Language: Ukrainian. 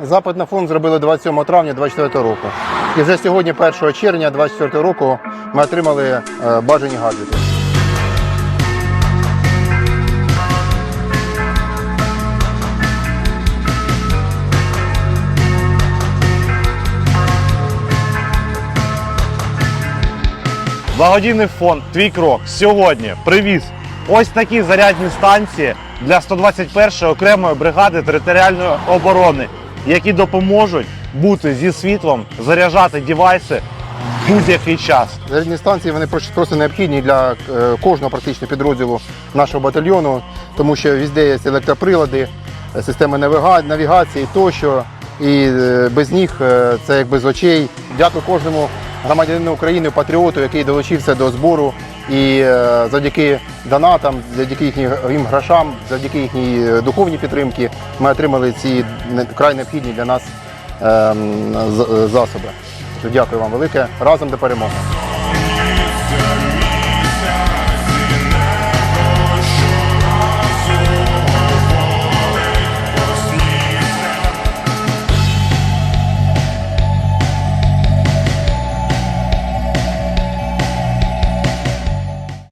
Запит на фонд зробили 27 травня 2024 року. І вже сьогодні, 1 червня 2024 року, ми отримали е, бажані гаджети. Благодійний фонд Твій крок сьогодні привіз ось такі зарядні станції для 121-ї окремої бригади територіальної оборони, які допоможуть бути зі світлом, заряджати девайси будь-який час. Зарядні станції вони просто- необхідні для е, кожного практично підрозділу нашого батальйону, тому що везде є електроприлади, е, системи навігації тощо. І е, без них це як без очей. Дякую кожному громадянину України, патріоту, який долучився до збору. І е, завдяки донатам, завдяки їхнім грошам, завдяки їхній е, духовній підтримці ми отримали ці край необхідні для нас ем, засоби. Дякую вам велике. Разом до перемоги.